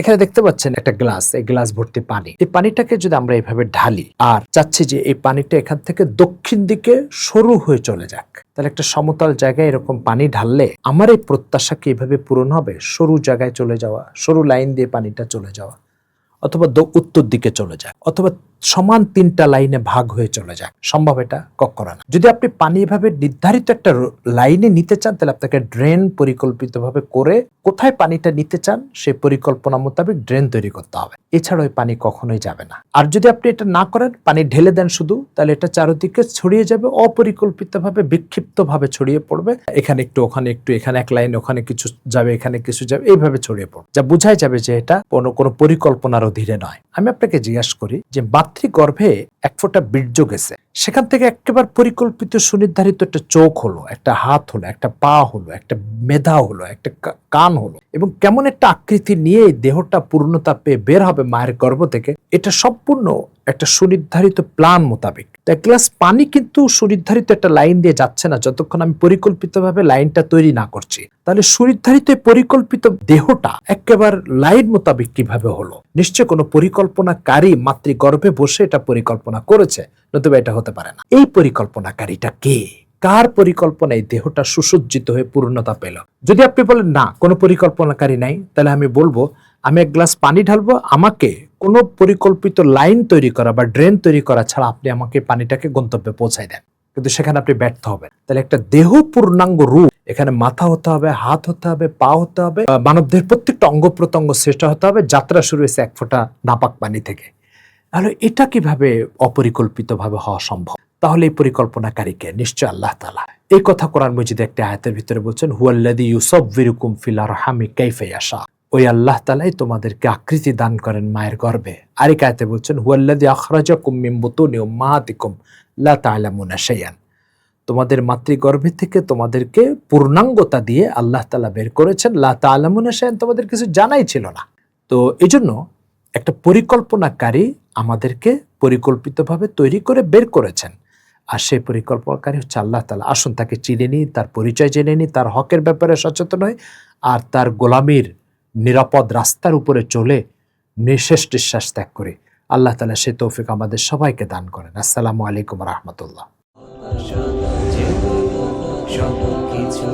এখানে দেখতে পাচ্ছেন একটা গ্লাস, এই গ্লাস ভর্তি পানি। এই পানিটাকে যদি আমরা এইভাবে ঢালি আর চাচ্ছি যে এই পানিটা এখান থেকে দক্ষিণ দিকে সরু হয়ে চলে যাক, তাহলে একটা সমতল জায়গায় এরকম পানি ঢাললে আমার এই প্রত্যাশা কি এভাবে পূরণ হবে? সরু জায়গায় চলে যাওয়া, সরু লাইন দিয়ে পানিটা চলে যাওয়া, অথবা উত্তর দিকে চলে যায় অথবা সমান তিনটা লাইনে ভাগ হয়ে চলে যায়। সম্ভব এটা? কখনো না। যদি আপনি পানি এভাবে নির্ধারিত একটা লাইনে নিতে চান, তাহলে আপনাকে ড্রেন পরিকল্পিতভাবে করে কোথায় পানিটা নিতে চান, সেই পরিকল্পনা মোতাবেক ড্রেন তৈরি করতে হবে। এছাড়া ওই পানি কখনোই যাবে না। আর যদি আপনি এটা না করেন, পানি ঢেলে দেন শুধু, তাহলে এটা চারিদিকে ছড়িয়ে যাবে, অপরিকল্পিতভাবে, বিক্ষিপ্তভাবে ছড়িয়ে পড়বে। এখানে একটু, ওখানে একটু, এখানে এক লাইন, ওখানে কিছু যাবে, এখানে কিছু যাবে, এইভাবে ছড়িয়ে পড়বে। যা বোঝাই যাবে যে এটা কোনো কোনো পরিকল্পনার অধীনে নয়। আমি আপনাকে জিজ্ঞাসা করি যে মাতৃগর্ভে এক ফোঁটা বীর্য গেছে। সেখান থেকে একেবারে পরিকল্পিত সুনির্ধারিত একটা চোখ হলো, একটা হাত হলো, একটা পা হলো, একটা মেধা হলো, একটা কান হলো এবং কেমন একটা আকৃতি নিয়ে দেহটা পূর্ণতা পেয়ে বের হবে মায়ের গর্ভ থেকে, এটা সম্পূর্ণ একটা সুনির্ধারিত প্ল্যান মোতাবেক। এক গ্লাস পানি কিন্তু সুনির্ধারিত একটা লাইন দিয়ে যাচ্ছে না, যতক্ষণ আমি পরিকল্পিতভাবে লাইনটা তৈরি না করছি। তাহলে সুনির্ধারিত পরিকল্পিত দেহটা একেবারে লাইন মোতাবেক কীভাবে হলো? নিশ্চয় কোনো পরিকল্পনাকারী মাতৃগর্ভে বসে এটা পরিকল্পনা করেছে, নতুবা এটা হতে পারে না। এই পরিকল্পনাকারীটা কে? কার পরিকল্পনায় দেহটা সুসজ্জিত হয়ে পূর্ণতা পেল? যদি আপনি বলেন না, কোনো পরিকল্পনাকারী নাই, তাহলে আমি বলব, আমি এক গ্লাস পানি ঢালবো, আমাকে কোনো পরিকল্পিত লাইন তৈরি করা বা ড্রেন তৈরি করা ছাড়া আপনি আমাকে পানিটাকে গন্তব্যে পৌঁছায় দেন। কিন্তু সেখানে আপনি ব্যর্থ হবেন। তাহলে একটা দেহ পূর্ণাঙ্গ রূপ এখানে মাথা হতে হবে হাত হতে হবে পা হতে হবে আহ, মানবদেহের প্রত্যেকটা অঙ্গ প্রত্যঙ্গ শ্রেষ্ঠ হতে হবে যাত্রা শুরু হয়েছে এক ফোঁটা নাপাক পানি থেকে। তাহলে এটা কীভাবে অপরিকল্পিতভাবে হওয়া সম্ভব? তাহলে এই পরিকল্পনাকারীকে নিশ্চয় আল্লাহ তালা এই কথা কোরআন মজিদে একটা আয়াতের ভিতরে বলছেন হুয়াল্লাদি ইউসব ফিলার হামি কাইফে আসা ওই আল্লাহ তালাই তোমাদেরকে আকৃতি দান করেন মায়ের গর্ভে। আরেক আয়াতে বলছেন হুয়াল্লাদি আখরাজাকুম মিন বুতুনি উম্মাহাতিকুম লা তা'লামুনা শাইআন। তোমাদের মাতৃগর্ভে থেকে তোমাদেরকে পূর্ণাঙ্গতা দিয়ে আল্লাহ তালা বের করেছেন, লা শাইআন, তোমাদের কিছু জানাই ছিল না। তো এই জন্য একটা পরিকল্পনাকারী আমাদেরকে পরিকল্পিতভাবে তৈরি করে বের করেছেন। আর সেই পরিকল্পনাকারী হচ্ছে আল্লাহ তালা। আসুন তাকে চিনে নিই, তার পরিচয় জেনে নিই, তার হকের ব্যাপারে সচেতন হই, আর তার গোলামির নিরাপদ রাস্তার উপরে চলে নিঃশেষ নিঃশ্বাস ত্যাগ করে। আল্লাহ তালা সে তৌফিক আমাদের সবাইকে দান করেন। আসসালামু আলাইকুম রহমতুল্লাহ। সব কিছু